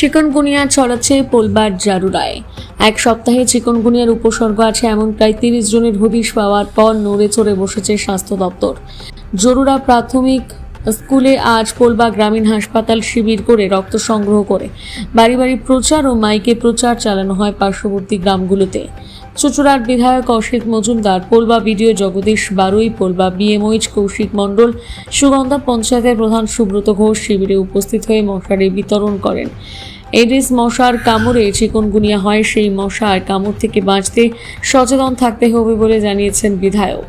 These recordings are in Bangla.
চিকনগুনিয়া ছড়াচ্ছে পোলবার জারুরায়। এক সপ্তাহে চিকনগুনিয়ার উপসর্গ আছে এমন প্রায় তিরিশ জনের হদিশ পাওয়ার পর নড়ে চড়ে বসেছে স্বাস্থ্য দপ্তর। জরুরা প্রাথমিক স্কুলে আজ পোলবা গ্রামীণ হাসপাতাল শিবির করে রক্ত সংগ্রহ করে। বাড়ি বাড়ি প্রচার ও মাইকে প্রচার চালানো হয় পার্শ্ববর্তী গ্রামগুলোতে। চুচুড়ার বিধায়ক কৌশিক মজুমদার, পোলবা বিডিও জগদীশ বারুই, পোলবা বিএমওইচ কৌশিক মণ্ডল, সুগন্ধা পঞ্চায়েতের প্রধান সুব্রত ঘোষ শিবিরে উপস্থিত হয়ে মশারি বিতরণ করেন। এডিস মশার কামড়ে চিকনগুনিয়া হয়, সেই মশার কামড় থেকে বাঁচতে সচেতন থাকতে হবে বলে জানিয়েছেন বিধায়ক।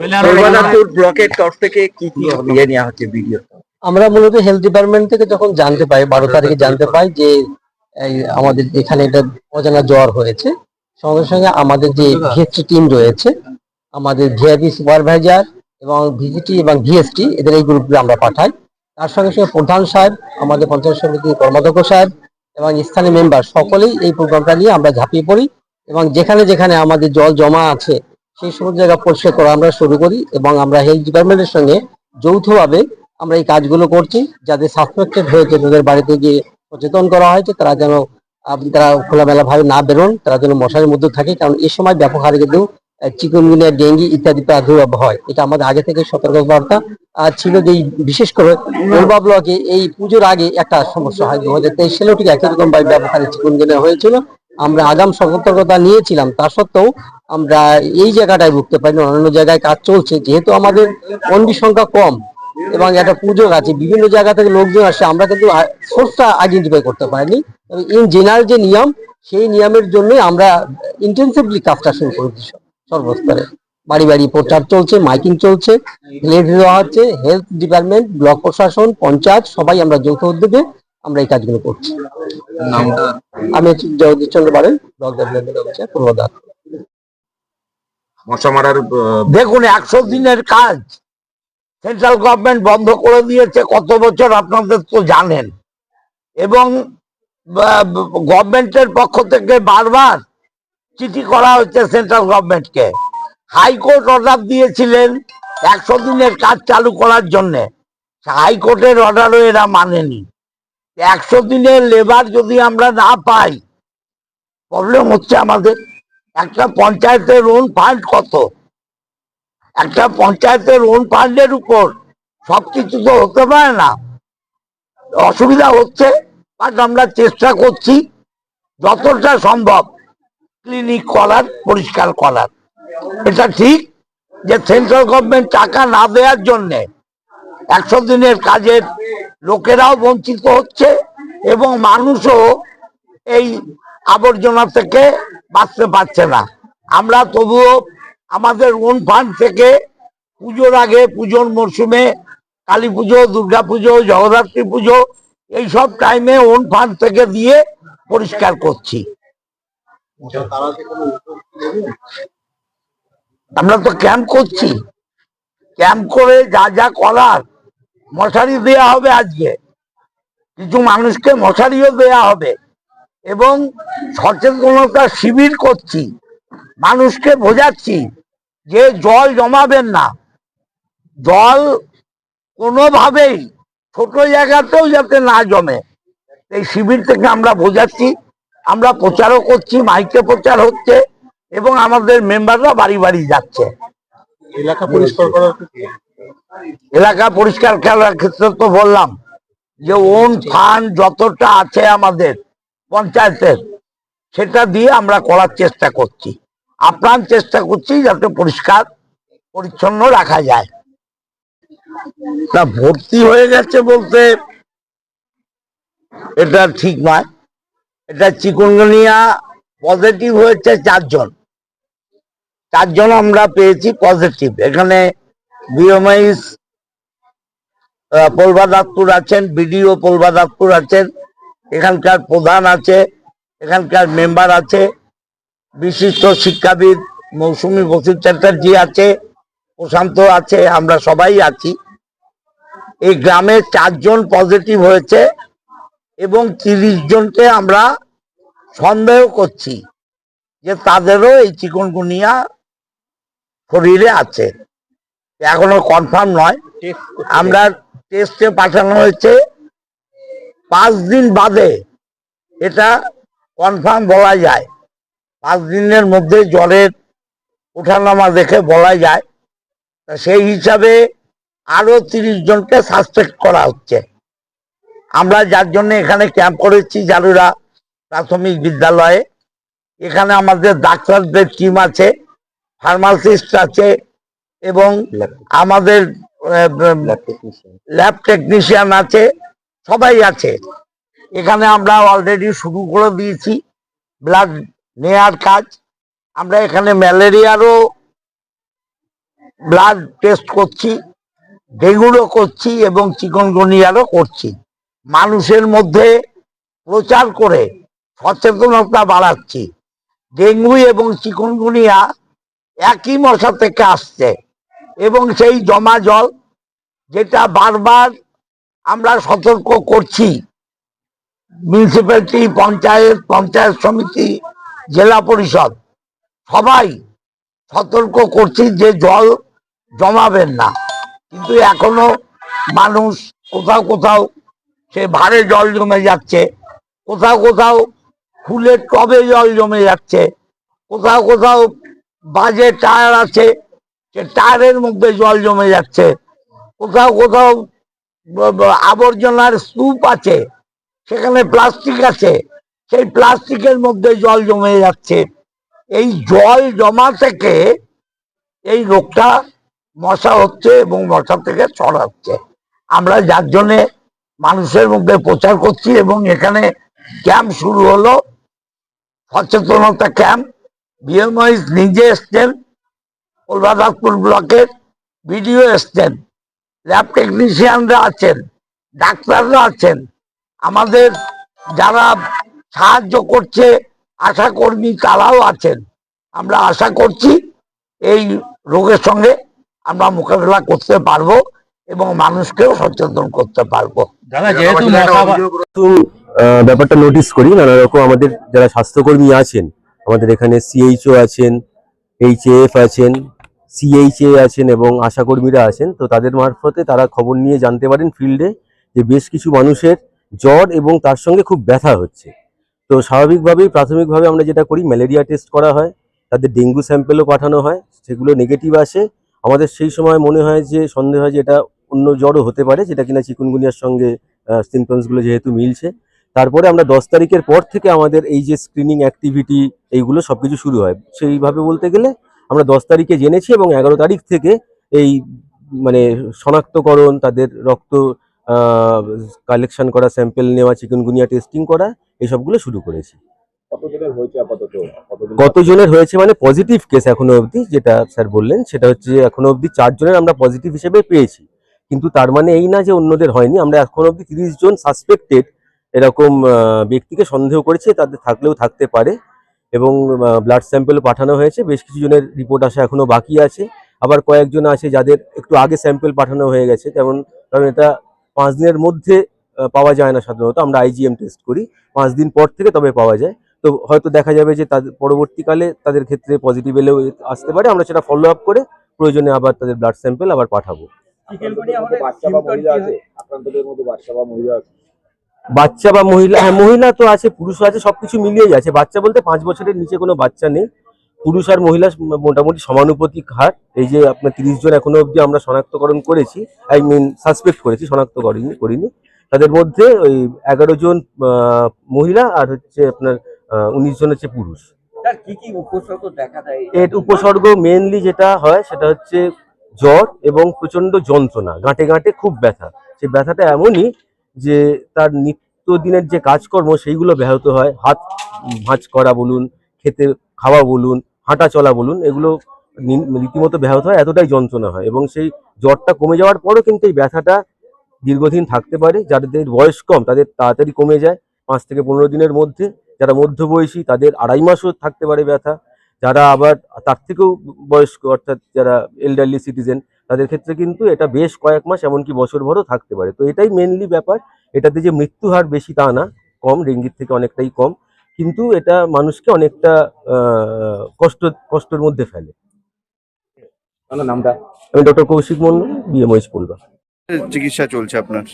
কলকাতাপুর ব্লকের তরফ থেকে কি কি ইয়ে নেওয়া হচ্ছে ভিডিও আমরা মূলত হেলথ ডিপার্টমেন্ট থেকে যখন জানতে পাই বারো তারিখে জানতে পাই যে আমাদের এখানে একটা অজানা জ্বর হয়েছে। সঙ্গে সঙ্গে আমাদের যে ভিএসটি টিম রয়েছে আমাদের ভিআইপি সুপারভাইজার এবং ভিজিটি এবং ভিএসটি এদের এই গ্রুপে আমরা পাঠাই। তার সঙ্গে সঙ্গে প্রধান সাহেব আমাদের পঞ্চায়েত সমিতির কর্মাধ্যক্ষ সাহেব এবং স্থানীয় মেম্বার সকলেই এই প্রোগ্রামটা নিয়ে আমরা ঝাঁপিয়ে পড়ি এবং যেখানে যেখানে আমাদের জল জমা আছে সেই সমস্ত জায়গা পরিষ্কার করা আমরা শুরু করি এবং আমরা হেলথ ডিপার্টমেন্টের সঙ্গে যৌথভাবে আমরা এই কাজগুলো করছি যাদের সাসপেক্টেড হয়েছে তাদের বাড়িতে গিয়ে সচেতন করা হয়েছে, তারা যেন তারা খোলামেলা ভাবে না বেরোন, তারা যেন মশারির মধ্যে থাকে, কারণ এই সময় ব্যাপক হারে কিন্তু চিকনগুনিয়া, ডেঙ্গি ইত্যাদি প্রাদুর্ভাব হয়। এটা আমাদের আগে থেকে সতর্কবার্তা ছিল যে বিশেষ করে কোলবা ব্লকে এই পুজোর আগে একটা সমস্যা হয়। দু হাজার তেইশ সালেও ঠিক একই রকম ভাবে ব্যাপক হারে চিকনগুনিয়া হয়েছিল। আমরা আগাম সতর্কতা নিয়েছিলাম। তা সত্ত্বেও আমরা এই জায়গাটায় ভুগতে পারি না, অন্যান্য জায়গায় কাজ চলছে যেহেতু আমাদের বন্দি সংখ্যা কম এবং একটা পুজো আছে বিভিন্ন জায়গা থেকে লোকজন আসে আমরা কিন্তু সোর্সটা আইডেন্টিফাই করতে পারিনি। তবে ইন জেনারেল যে নিয়ম সেই নিয়মের জন্য আমরা ইন্টেন্সিভলি কাজটা শুরু করেছি সর্বস্তরে। বাড়ি বাড়ি প্রচার চলছে মাইকিং চলছে লেট দেওয়া হচ্ছে হেলথ ডিপার্টমেন্ট ব্লক প্রশাসন পঞ্চায়েত সবাই আমরা যৌথ উদ্যোগে আমরা এই কাজগুলো করছি। আমি জগদীশ চন্দ্র বারেন ব্লক ডেভেলপমেন্ট অফিসার পূর্বদা মশা মারার দেখুন, একশো দিনের কাজ। সেন্ট্রাল গভর্নমেন্ট বন্ধ করে দিয়েছে, কত বছর আপনাদের তো জানেন। এবং গভর্নমেন্টের পক্ষ থেকে বারবার চিঠি করা হচ্ছে সেন্ট্রাল গভর্নমেন্টকে হাইকোর্ট অর্ডার দিয়েছিলেন একশো দিনের কাজ চালু করার জন্য। হাইকোর্টের অর্ডারও এরা মানেনি। একশো দিনের লেবার যদি আমরা না পাই প্রবলেম হচ্ছে আমাদের। একটা পঞ্চায়েতের লোন ফান্ড কত? একটা পঞ্চায়েতের লোন ফান্ডের উপর সবকিছু তো হতে পারে না। অসুবিধা হচ্ছে বাট আমরা চেষ্টা করছি যতটা সম্ভব ক্লিনিক করার, পরিষ্কার করার। এটা ঠিক যে সেন্ট্রাল গভর্নমেন্ট টাকা না দেওয়ার জন্যে একশো দিনের কাজের লোকেরাও বঞ্চিত হচ্ছে এবং মানুষও এই আবর্জনা থেকে বাঁচতে পারছে না। আমরা তবুও আমাদের ওন ফান্ড থেকে পুজোর আগে, পুজোর মরশুমে কালী পুজো, দুর্গা পুজো, জগদ্ধাত্রী পুজো এইসব টাইমে ওন ফান্ড থেকে দিয়ে পরিষ্কার করছি। আমরা তো ক্যাম্প করছি। ক্যাম্প করে যা যা করার মশারি দেয়া হবে আজকে। কিছু মানুষকে মশারিও দেয়া হবে। এবং সচেতনতা শিবির করছি মানুষকে বোঝাচ্ছি যে জল জমাবেন না। জল কোনোভাবেই ছোট জায়গাতেও যাতে না জমে এই শিবির থেকে আমরা বোঝাচ্ছি আমরা প্রচারও করছি মাইকে প্রচার হচ্ছে এবং আমাদের মেম্বাররা বাড়ি বাড়ি যাচ্ছে। এলাকা পরিষ্কার করার এলাকা পরিষ্কার করার ক্ষেত্রে তো বললাম যে ওন ফান্ড যতটা আছে আমাদের পঞ্চায়েতের। সেটা দিয়ে আমরা করার চেষ্টা করছি। আপ্রাণ চেষ্টা করছি যাতে পরিষ্কার, পরিচ্ছন্ন রাখা যায়। তা ভর্তি হয়ে গেছে বলতে এটা ঠিক নয়। এটা চিকুনগুনিয়া পজিটিভ হয়েছে চারজন। চারজন আমরা পেয়েছি পজিটিভ এখানে বিএমআইস পোলবাদাতপুর আছেন, বিডিও পোলবাদাতপুর আছেন। এখানকার প্রধান আছে এখানকার মেম্বার আছে বিশিষ্ট শিক্ষাবিদ মৌসুমী বসু চ্যাটার্জি আছে প্রশান্ত আছে আমরা সবাই আছি। এই গ্রামে চারজন পজিটিভ হয়েছে এবং তিরিশ জনকে আমরা সন্দেহ করছি যে তাদেরও এই চিকনগুনিয়া শরীরে আছে। এখনও কনফার্ম নয়। আমরা টেস্টে পাঠানো হয়েছে। পাঁচ দিন বাদে এটা কনফার্ম বলা যায়। পাঁচ দিনের মধ্যে জ্বরের ওঠানামা দেখে বলা যায়। সেই হিসাবে আরও তিরিশ জনকে সাসপেক্ট করা হচ্ছে। আমরা যার জন্য এখানে ক্যাম্প করেছি জারুরা প্রাথমিক বিদ্যালয়ে। এখানে আমাদের ডাক্তারদের টিম আছে ফার্মাসিস্ট আছে এবং আমাদের ল্যাব টেকনিশিয়ান আছে। সবাই আছে। এখানে আমরা অলরেডি শুরু করে দিয়েছি। ব্লাড নেয়ার কাজ। আমরা এখানে ম্যালেরিয়ারও ব্লাড টেস্ট করছি, ডেঙ্গুরও করছি এবং চিকনগুনিয়ারও করছি। মানুষের মধ্যে প্রচার করে সচেতনতা বাড়াচ্ছি। ডেঙ্গু এবং চিকনগুনিয়া একই মশা থেকে আসছে এবং সেই জমা জল যেটা বারবার আমরা সতর্ক করছি। মিউনিসিপ্যালিটি পঞ্চায়েত পঞ্চায়েত সমিতি, জেলা পরিষদ, সবাই সতর্ক করছি যে জল জমাবেন না। কিন্তু এখনও মানুষ কোথাও কোথাও সে ভারে জল জমে যাচ্ছে, কোথাও কোথাও ফুলের টবে জল জমে যাচ্ছে, কোথাও কোথাও বাজে টায়ার আছে, সে টায়ারের মধ্যে জল জমে যাচ্ছে, কোথাও কোথাও আবর্জনার স্তূপ আছে, সেখানে প্লাস্টিক আছে, সেই প্লাস্টিকের মধ্যে জল জমে যাচ্ছে। এই জল জমা থেকে এই রোগটা মশা হচ্ছে এবং মশা থেকে ছড়াচ্ছে। আমরা যার জন্যে মানুষের মধ্যে প্রচার করছি এবং এখানে ক্যাম্প শুরু হলো। সচেতনতা ক্যাম্প। বিএমআইস নিজে এসছেন কলকাতাপুর ব্লকের ভিডিও এসছেন। ল্যাব টেকনিশিয়ানরা আছেন ডাক্তাররা আছেন। আমাদের যারা সাহায্য করছে আশা কর্মী তারাও আছেন। আমরা আশা করছি এই রোগের সঙ্গে আমরা মোকাবেলা করতে পারব এবং মানুষকেও সচেতন করতে পারব। ব্যাপারটা নোটিস করি। নানা রকম আমাদের যারা স্বাস্থ্যকর্মী আছেন আমাদের এখানে সিএইচও আছেন এইচএফ আছেন সিএইচএ আছেন এবং আশাকর্মীরা আছেন, তো তাদের মারফতে তারা খবর নিয়ে জানতে পারেন ফিল্ডে যে বেশ কিছু মানুষের জ্বর এবং তার সঙ্গে খুব ব্যথা হচ্ছে। তো স্বাভাবিকভাবেই, প্রাথমিকভাবে আমরা যেটা করি, ম্যালেরিয়া টেস্ট করা হয়, তাদের ডেঙ্গু স্যাম্পেলও পাঠানো হয়, সেগুলো নেগেটিভ আসে। আমাদের সেই সময় মনে হয় যে, সন্দেহ হয় যে এটা অন্য জ্বরও হতে পারে, যেটা কিনা চিকুনগুনিয়ার সঙ্গে সিমটমসগুলো যেহেতু মিলছে। তারপরে আমরা দশ তারিখের পর থেকে আমাদের এই যে স্ক্রিনিং অ্যাক্টিভিটি এইগুলো সব কিছু শুরু হয়। সেইভাবে বলতে গেলে আমরা দশ তারিখে জেনেছি এবং এগারো তারিখ থেকে এই মানে শনাক্তকরণ তাদের রক্ত কালেকশন করা স্যাম্পেল নেওয়া চিকেনগুনিয়া টেস্টিং করা এসবগুলো শুরু করেছি। কতজনের হয়েছে মানে পজিটিভ কেস এখনও অবধি যেটা স্যার বললেন সেটা হচ্ছে এখনও অবধি চারজনের আমরা পজিটিভ হিসেবে পেয়েছি। কিন্তু তার মানে এই না যে অন্যদের হয়নি আমরা এখনও অবধি তিরিশ জন সাসপেক্টেড এরকম ব্যক্তিকে সন্দেহ করেছে তাদের থাকলেও থাকতে পারে। এবং ব্লাড স্যাম্পেলও পাঠানো হয়েছে। বেশ কিছু জনের রিপোর্ট আসা এখনও বাকি আছে। আবার কয়েকজন আছে যাদের একটু আগে স্যাম্পেল পাঠানো হয়ে গেছে। যেমন কারণ এটা পাঁচ দিনের মধ্যে পাওয়া যায় না সাধারণত। আমরা আইজিএম টেস্ট করি। পাঁচ দিন পর থেকে তবে পাওয়া যায়। তো হয়তো দেখা যাবে যে তাদের পরবর্তীকালে তাদের ক্ষেত্রে পজিটিভ এলেও আসতে পারে। আমরা সেটা ফলো আপ করে প্রয়োজনে আবার তাদের ব্লাড স্যাম্পেল আবার পাঠাবো। বাচ্চা বা মহিলা হ্যাঁ মহিলা তো আছে পুরুষ আছে সবকিছু মিলিয়েই আছে বাচ্চা বলতে পাঁচ বছরের নিচে কোনো বাচ্চা নেই। পুরুষ আর মহিলা মোটামুটি সমানুপাতিক হার। এই যে আপনার তিরিশ জন এখনও অবধি আমরা শনাক্তকরণ করেছি আই মিন সাসপেক্ট করেছি শনাক্ত করিনি করিনি। তাদের মধ্যে ওই এগারো জন মহিলা আর হচ্ছে আপনার উনিশ জন হচ্ছে পুরুষ। তার কি কি উপসর্গ দেখা দেয়? এর উপসর্গ মেনলি যেটা হয় সেটা হচ্ছে জ্বর এবং প্রচণ্ড যন্ত্রণা গাঁটে গাঁটে খুব ব্যথা। সেই ব্যথাটা এমনই যে তার নিত্যদিনের যে কাজকর্ম সেইগুলো ব্যাহত হয়। হাত ভাঁজ করা বলুন, খেতে খাওয়া বলুন, হাঁটা চলা বলুন, এগুলো রীতিমতো ব্যাহত হয়, এতটাই যন্ত্রণা হয় এবং সেই জ্বরটা কমে যাওয়ার পরও কিন্তু এই ব্যথাটা দীর্ঘদিন থাকতে পারে। যাদের বয়স কম, তাদের তাড়াতাড়ি কমে যায়। পাঁচ থেকে পনেরো দিনের মধ্যে। যারা মধ্যবয়সী, তাদের আড়াই মাসও থাকতে পারে ব্যথা। যারা আবার তার থেকেও বয়স্ক, অর্থাৎ যারা এল্ডারলি সিটিজেন তাদের ক্ষেত্রে কিন্তু এটা বেশ কয়েক মাস এমনকি বছর ভরও থাকতে পারে। তো এটাই মেনলি ব্যাপার। এটাতে যে মৃত্যু হার বেশি তা না কম ডেঙ্গির থেকে অনেকটাই কম। কিন্তু এটা মানুষকে অনেকটা আহ, কষ্ট কষ্টের মধ্যে ফেলে। নামটা? আমি ডক্টর কৌশিক মন্ডল বিএমওইচ পড়বা চিকিৎসা চলছে আপনার?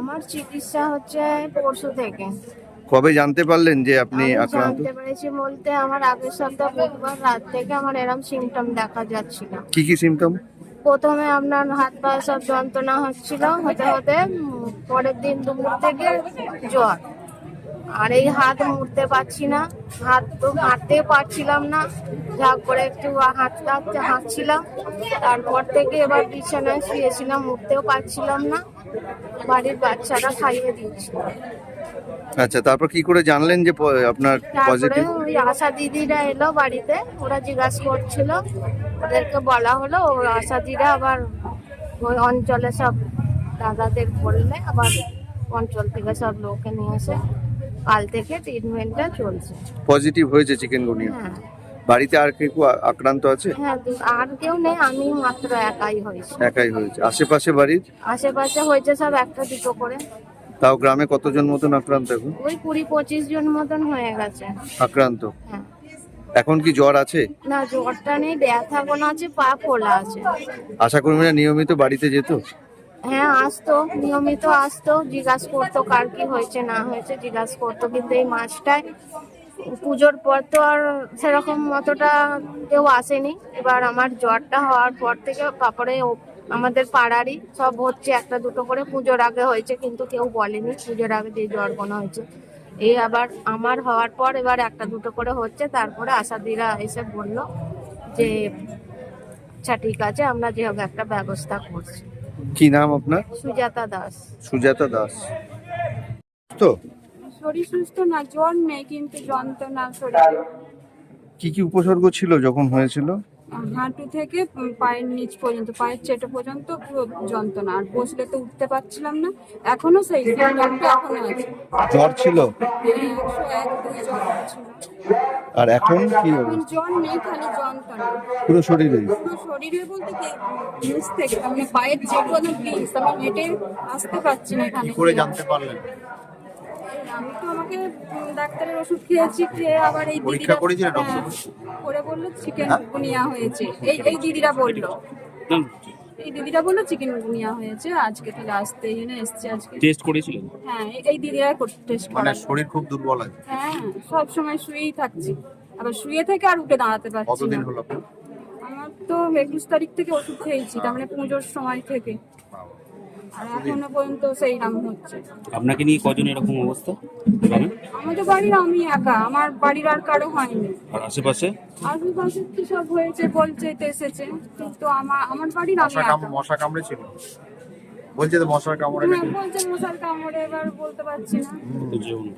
আমার চিকিৎসা হচ্ছে পরশু থেকে। কবে জানতে পারলেন যে আপনি আক্রান্ত? জানতে পেরেছি বলতে আমার আগের সপ্তাহ বুধবার রাত থেকে আমার সিমটম দেখা যাচ্ছিল। কি কি সিমটম প্রথমে আপনার হাত পা সব যন্ত্রণা হচ্ছিল হতে হতে পরের দিন দুপুর থেকে জ্বর। আর এই হাত মুড়তে পারছি না হাত তো হাঁটতে পারছিলাম না। যা করে একটু হাঁটতে হাঁটতে হাঁটছিলাম তারপর থেকে এবার বিছানায় শুয়েছিলাম উঠতেও পারছিলাম না। বাড়ির বাচ্চারা খাইয়ে দিচ্ছিল আচ্ছা তারপর কি করে জানলেন যে আপনার পজিটিভ ওই আশা দিদিরা এলো বাড়িতে ওরা জিজ্ঞাসা করছিল ওদেরকে বলা হলো ও আশা দিদিরা আবার ওই অঞ্চলে সব দাদাদের বললে আবার অঞ্চল থেকে সব লোকে নিয়ে এসে কাল থেকে ট্রিটমেন্টটা চলছে। পজিটিভ হয়েছে চিকেনগুনিয়া হ্যাঁ। বাড়িতে আর কেউ আক্রান্ত আছে? হ্যাঁ আর কেউ নেই আমি মাত্র একাই হয়েছে। একাই হয়েছে। আশেপাশে বাড়ির আশেপাশে হয়েছে সব একটা দুটো করে। তাও গ্রামে কতজন মতন আক্রান্ত এখন? ওই কুড়ি পঁচিশ জন মতন হয়ে গেছে। আক্রান্ত? হ্যাঁ। এখন কি জ্বর আছে? না জ্বরটা নেই ব্যথা কোনো আছে পা ফোলা আছে। আশাকর্মীরা নিয়মিত বাড়িতে যেত? হ্যাঁ আসতো, নিয়মিত আসতো, জিজ্ঞাসা করতো কার কি হয়েছে, না হয়েছে, জিজ্ঞাসা করতো। কিন্তু এই মাসটায় পুজোর পর তো আর সেরকম অতটা কেউ আসেনি। এবার আমার জ্বরটা হওয়ার পর থেকে তারপরে আমাদের পাড়ারই সব হচ্ছে, একটা দুটো করে পুজোর আগে হয়েছে, কিন্তু কেউ বলেনি পুজোর আগে যে জ্বর কোনো হয়েছে। এই আবার আমার হওয়ার পর এবার একটা দুটো করে হচ্ছে, তারপরে আশাদিরা এসে বলল যে আচ্ছা ঠিক আছে, আমরা যে একটা ব্যবস্থা করছি। কি নাম আপনার? সুজাতা দাস। সুজাতা দাস। তো? শরীর সুস্থ না জ্বর নেই কিন্তু যন্ত্রণা শরীরে। কি কি উপসর্গ ছিল যখন হয়েছিল? হাঁটু থেকে পায়ের নিচ পর্যন্ত পায়ের চেটে পর্যন্ত পুরো যন্ত্রণা। আর বসলে তো উঠতে পারছিলাম না এখনও সেই এখনও আছে। জ্বর ছিল? একশো এক দুই জ্বর ছিল আর এখন কি এখন জ্বর নেই খালি যন্ত্রণা। পুরো শরীরে? পুরো শরীরে বলতে কি নিচ থেকে মানে পায়ের চেটো না প্লিজ আমি হেঁটে আসতে পারছি না এখানে। করে জানতে পারলেন? আমি তো আমাকে ডাক্তারের ওষুধ খেয়েছি খেয়ে আবার এই পরীক্ষা করেছিলেন করে বলল চিকেন গুনিয়া হয়েছে। এই এই দিদিরা বলল। এই দিদিরা বলল চিকেন গুনিয়া হয়েছে আজকে তাহলে আসতে এসছে আজকে। টেস্ট করেছিলেন? হ্যাঁ এই- এই দিদিরা টেস্ট মানে শরীর খুব দুর্বল আছে। হ্যাঁ সব সময় শুয়েই থাকছি। আবার শুয়ে থেকে আর উঠে দাঁড়াতে পারছি কতদিন না হলো আমার তো একুশ তারিখ থেকে ওষুধ খেয়েছি তার মানে পুজোর সময় থেকে। আর এখনও পর্যন্ত সেই নাম হচ্ছে। আপনাকে নিয়ে কজন এরকম অবস্থা? গ্রামে আমাদের বাড়ির আমি একা আমার বাড়ির আর কারও হয়নি। আর আশেপাশে? আশেপাশে কি সব হয়েছে বলছে তো এসেছে। কিন্তু আমার আমার বাড়ির আমি মশা একা। কাম- মশা কামড়েছিল বলছে তো মশার কামড়ে হ্যাঁ বলছে মশার কামড়ে এবার বলতে পারছি না। তো যেও না।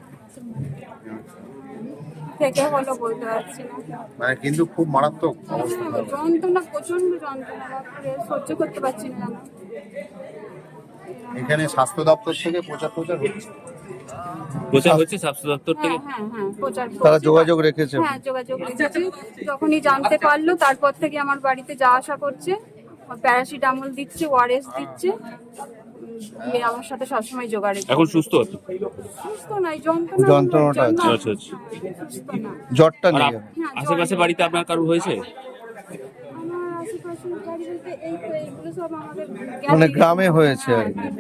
থেকে হলো বলতে পারছি না। মানে কিন্তু খুব মারাত্মক অবস্থা। যন্ত্রণা প্রচণ্ড যন্ত্রণা বাপরে, সহ্য করতে পারছি না। এখানে স্বাস্থ্য দপ্তর থেকে প্রচার প্রচার হচ্ছে। প্রচার হচ্ছে স্বাস্থ্য দপ্তর থেকে? হ্যাঁ হ্যাঁ হ্যাঁ প্রচার তারা করছে। যোগাযোগ রেখেছে। হ্যাঁ যোগাযোগ রেখেছে। যখনই জানতে পারল তারপর থেকে আমার বাড়িতে যাওয়া আসা করছে প্যারাসিটামল দিচ্ছে ওআরএস দিচ্ছে। উম, দিয়ে আমার সাথে সবসময় এখন সুস্থ আছে? সুস্থ নাই যন্ত্রণা যন্ত্রণাটা জন্য আচ্ছা, আচ্ছা। সুস্থ না। জ্বরটা আর নেই আপ- আশেপাশে বাড়িতে আপনার কারও হয়েছে আমার আশেপাশের বাড়ি বলতে এই তো এইগুলো সব আমাদের মানে গ্রামে- হয়েছে আর কি। হ্যাঁ,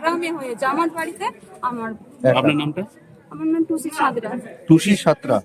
গ্রামে হয়েছে। আমার বাড়িতে আমার আপনার নামটা? আমার নাম টুসি সাঁতরা। টুসি সাতরা।